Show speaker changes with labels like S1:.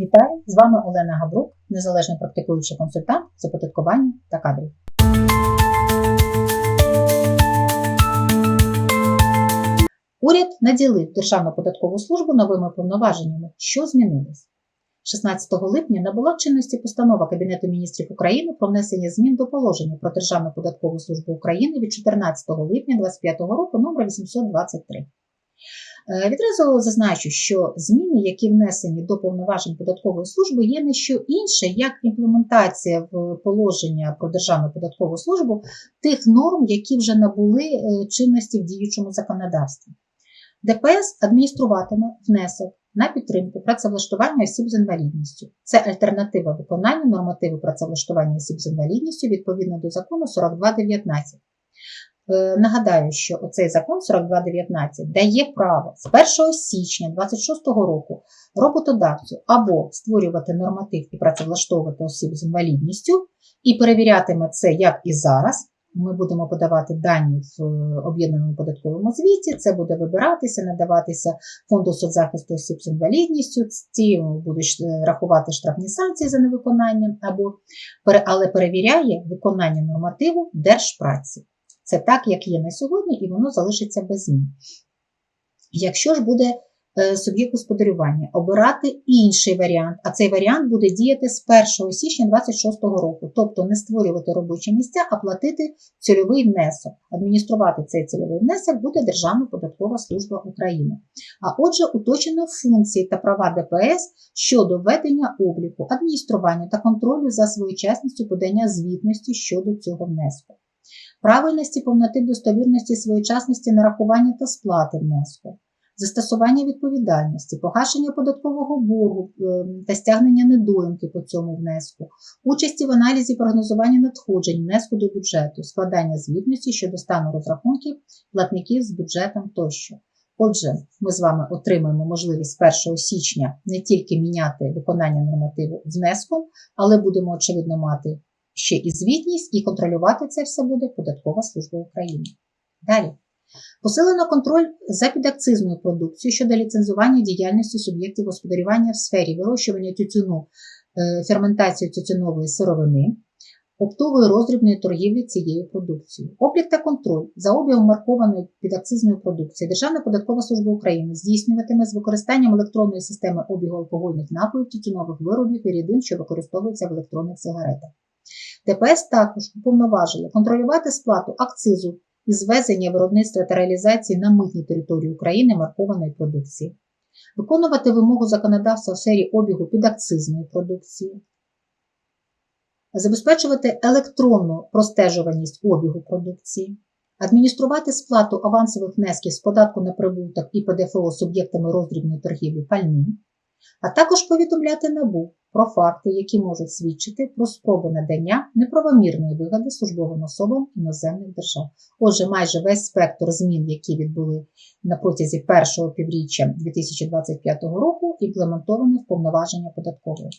S1: Вітаю! З вами Олена Габрук, незалежний практикуючий консультант з оподаткування та кадрів. Уряд наділив Державну податкову службу новими повноваженнями, що змінилось. 16 липня набула чинності постанова Кабінету міністрів України про внесення змін до положення про Державну податкову службу України від 14 липня 2025 року номер 823. Е, Відразу зазначу, що зміни, які внесені до повноважень податкової служби, є не що інше, як імплементація в положення про Державну податкову службу тих норм, які вже набули е, чинності в діючому законодавстві. ДПС адмініструватиме внесок на підтримку працевлаштування осіб з інвалідністю. Це альтернатива виконання нормативу працевлаштування осіб з інвалідністю відповідно до закону 4219. Е, Нагадаю, що оцей закон 4219 дає право з 1 січня 2026 року роботодавцю або створювати норматив і працевлаштовувати осіб з інвалідністю, і перевірятиме це як і зараз. Ми будемо подавати дані в е, об'єднаному податковому звіті. Це буде вибиратися, надаватися фонду соцзахисту осіб з інвалідністю. Ці будуть е, рахувати штрафні санкції за невиконання, або але перевіряє виконання нормативу Держпраці. Це так, як є на сьогодні, і воно залишиться без змін. Якщо ж буде е, суб'єкт господарювання обирати інший варіант, а цей варіант буде діяти з 1 січня 2026 року, тобто не створювати робочі місця, а платити цільовий внесок. Адмініструвати цей цільовий внесок буде Державна податкова служба України. А отже, уточнено функції та права ДПС щодо ведення обліку, адміністрування та контролю за своєчасністю подання звітності щодо цього внеску правильності, повноти достовірності, своєчасності нарахування та сплати внеску, застосування відповідальності, погашення податкового боргу е, та стягнення недоїмки по цьому внеску, участі в аналізі прогнозування надходжень внеску до бюджету, складання звітності щодо стану розрахунків платників з бюджетом тощо. Отже, ми з вами отримаємо можливість 1 січня не тільки міняти виконання нормативу внеском, але будемо, очевидно, мати ще і звітність, і контролювати це все буде Податкова служба України. Далі. Посилено контроль за підакцизною продукцією щодо ліцензування діяльності суб'єктів господарювання в сфері вирощування тютюну, е, ферментації тютюнової сировини, оптової роздрібної торгівлі цією продукцією. Облік та контроль за обігом маркованої підакцизної продукції Державна податкова служба України здійснюватиме з використанням електронної системи обігу алкогольних напоїв, тютюнових виробів і рідин, що використовуються в електронних сигаретах. ДПС також уповноважили контролювати сплату акцизу із ввезення виробництва та реалізації на митній території України маркованої продукції, виконувати вимогу законодавства в сфері обігу підакцизної продукції, забезпечувати електронну простежуваність обігу продукції, адмініструвати сплату авансових внесків з податку на прибуток і ПДФО суб'єктами роздрібної торгівлі пальним, а також повідомляти НАБУ про факти, які можуть свідчити про спроби надання неправомірної вигоди службовим особам іноземних держав. Отже, майже весь спектр змін, які відбули на протязі першого півріччя 2025 року, імплементовані в повноваження податкової.